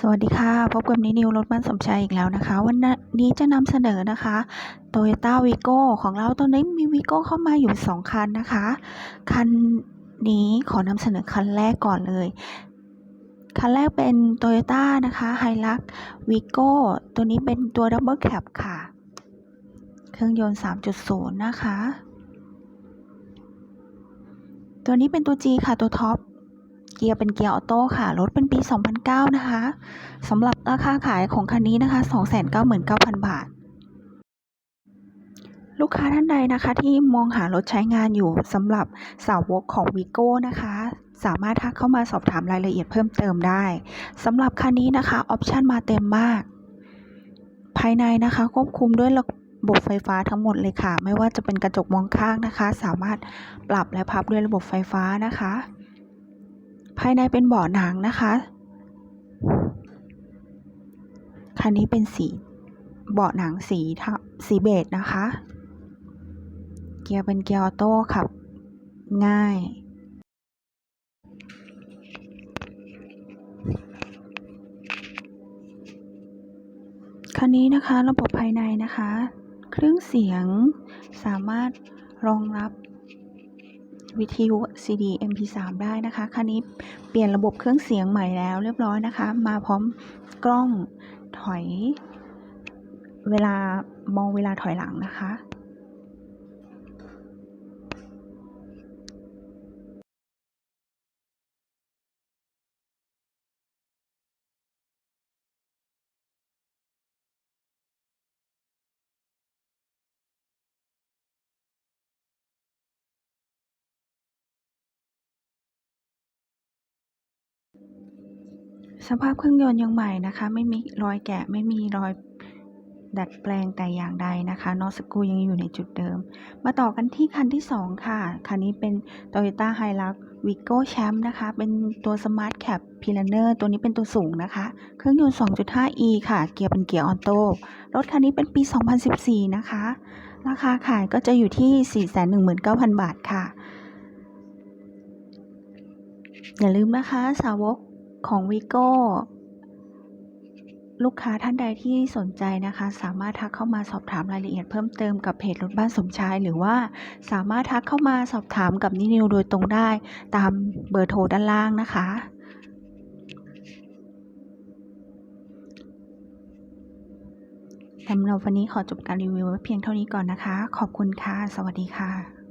สวัสดีค่ะ พบกับนินิวรถบ้านสมชัยอีกแล้วนะคะ วันนี้จะนำเสนอนะคะ Toyota Vigo ของเราตอนนี้มี Vigo เข้ามาอยู่ 2 คันนะคะ คันนี้ขอนำเสนอคันแรกก่อนเลย คันแรกเป็น Toyota นะคะ Hilux Vigo ตัวนี้เป็นตัว Double Cab ค่ะ เครื่องยนต์ 3.0 นะคะ ตัวนี้เป็นตัว G ค่ะตัวท็อป เกียร์เป็นเกียร์ออโต้ค่ะ รถเป็นปี 2009 นะคะสำหรับราคาขายของคันนี้นะคะ 299,000 บาท ลูกค้าท่านใดนะคะ ที่มองหารถใช้งานอยู่สำหรับสาวกของ Vigo นะคะ สามารถทักเข้ามาสอบถามรายละเอียดเพิ่มเติมได้สำหรับคันนี้นะคะออปชันมาเต็มมาก ภายในนะคะ ควบคุมด้วยระบบไฟฟ้าทั้งหมดเลยค่ะ ไม่ว่าจะเป็นกระจกมองข้างนะคะ สามารถปรับและพับด้วยระบบไฟฟ้านะคะายในเป็นเบาะหนังนะคะ คันนี้เป็นสีเบาะหนังสีสีเบจนะคะ เกียร์เป็นเกียร์ออโต้ขับง่าย คันนี้นะคะระบบภายในนะคะ เครื่องเสียงสามารถรองรับ วิทยุ CD MP3 ได้นะคะคันนี้เปลี่ยนระบบเครื่องเสียงใหม่แล้วเรียบร้อยนะคะ มาพร้อมกล้องถอย เวลามองเวลาถอยหลังนะคะ สภาพเครื่องยนต์ยังใหม่นะคะ ไม่มีรอยแกะไม่มีรอยดัดแปลงแต่อย่างใดนะคะนอสกูยังอยู่ในจุดเดิม มาต่อกันที่คันที่ 2 ค่ะ คันนี้เป็น Toyota Hilux Vigo Champ นะคะ เป็นตัว Smart Cab p i l a n e r ตัวนี้เป็นตัวสูงนะคะ เครื่องยนต์ 2.5e ค่ะ เกียร์เป็นเกียร์ออโต้รถคันนี้เป็นปี 2014 นะคะ ราคาขายก็จะอยู่ที่ 419,000 บาทค่ะ อย่าลืมนะคะ สาวก ของ Vigo ลูกค้าท่านใดที่สนใจนะคะ สามารถทักเข้ามาสอบถามรายละเอียดเพิ่มเติมกับเพจรถบ้านสมชาย หรือว่าสามารถทักเข้ามาสอบถามกับนินิวโดยตรงได้ ตามเบอร์โทรด้านล่างนะคะ สำหรับวันนี้ขอจบการรีวิวไว้เพียงเท่านี้ก่อนนะคะ ขอบคุณค่ะ สวัสดีค่ะ